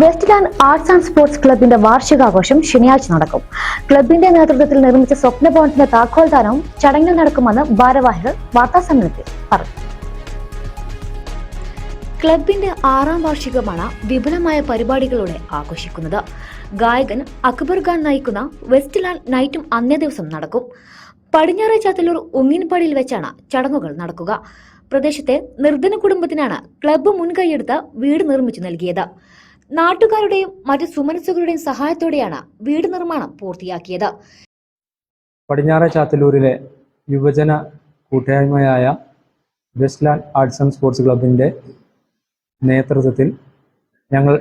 West Land Arts and Sports ക്ലബിന്റെ വാർഷികാഘോഷം ശനിയാഴ്ച നടക്കും. ക്ലബിന്റെ നേതൃത്വത്തിൽ നിർമ്മിച്ച സ്വപ്ന ഭവനത്തിന്റെ താക്കോൽദാനവും ചടങ്ങിൽ നടക്കുമെന്ന് ഭാരവാഹികൾ വാർത്താസമ്മേളനത്തിൽ പറഞ്ഞു. ക്ലബിന്റെ ആറാം വാർഷികമാണ് വിപുലമായ പരിപാടികളോടെ ആഘോഷിക്കുന്നത്. ഗായകൻ അക്ബർ ഖാൻ നയിക്കുന്ന വെസ്റ്റ്ലാൻഡ് നൈറ്റും അന്നേ ദിവസം നടക്കും. പടിഞ്ഞാറെ ചാത്തല്ലൂർ ഉങ്ങിൻപാടിയിൽ വെച്ചാണ് ചടങ്ങുകൾ നടക്കുക. പ്രദേശത്തെ നിർധന കുടുംബത്തിനാണ് ക്ലബ്ബ് മുൻകൈയെടുത്ത് വീട് നിർമ്മിച്ചു നൽകിയത്. നാട്ടുകാരുടെയും മറ്റു സുമനസ്സുകളുടെയും സഹായത്തോടെയാണ് വീട് നിർമ്മാണം പൂർത്തിയാക്കിയത്. പടിഞ്ഞാറ ചാത്തല്ലൂരിലെ യുവജന കൂട്ടായ്മയായ വെസ്റ്റ്ലാൻഡ് ആർട്സ് ആൻഡ് സ്പോർട്സ് ക്ലബിന്റെ നേതൃത്വത്തിൽ ഞങ്ങൾ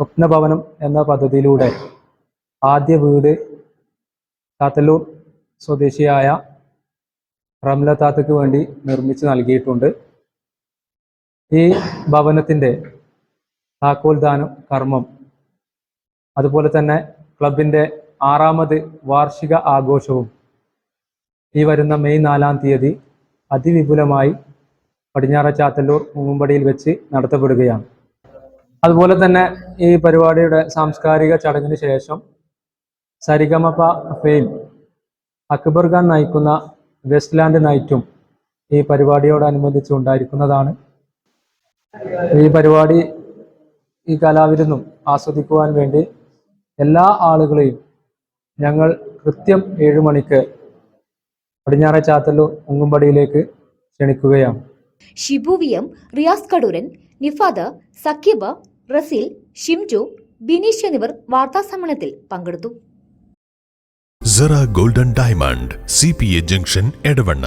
സ്വപ്നഭവനം എന്ന പദ്ധതിയിലൂടെ ആദ്യ വീട് ചാത്തല്ലൂർ സ്വദേശിയായ റംല വേണ്ടി നിർമ്മിച്ച് നൽകിയിട്ടുണ്ട്. ഈ ഭവനത്തിന്റെ താക്കോൽദാനം കർമ്മം. അതുപോലെ തന്നെ ക്ലബിന്റെ ആറാമത് വാർഷിക ആഘോഷവും ഈ വരുന്ന മെയ് നാലാം തീയതി അതിവിപുലമായി പടിഞ്ഞാറ ചാത്തല്ലൂർ മുമ്പടിയിൽ വെച്ച് നടത്തപ്പെടുകയാണ്. അതുപോലെ തന്നെ ഈ പരിപാടിയുടെ സാംസ്കാരിക ചടങ്ങിന് ശേഷം സരിഗമപ ഫെയിം അക്ബർ ഖാൻ നയിക്കുന്ന വെസ്റ്റ്ലാൻഡ് നൈറ്റും ഈ പരിപാടിയോടനുബന്ധിച്ച് ഉണ്ടായിരിക്കുന്നതാണ്. ഈ പരിപാടി ഈ കലാവിരുന്നും ആസ്വദിക്കുവാൻ വേണ്ടി എല്ലാ ആളുകളെയും ഞങ്ങൾ കൃത്യം ഏഴു മണിക്ക് പടിഞ്ഞാറെ ചാത്തല്ലൂർ ഉങ്ങുംപടിയിലേക്ക് ക്ഷണിക്കുകയാണ്. ഷിബു വി എം റിയാസ് കടൂരൻ നിഫാദ് സക്കിബ് റസീൽ ഷിംജു ബിനീഷ് എന്നിവർ വാർത്താസമ്മേളനത്തിൽ പങ്കെടുത്തു. Cera golden diamond C P A junction Edavanna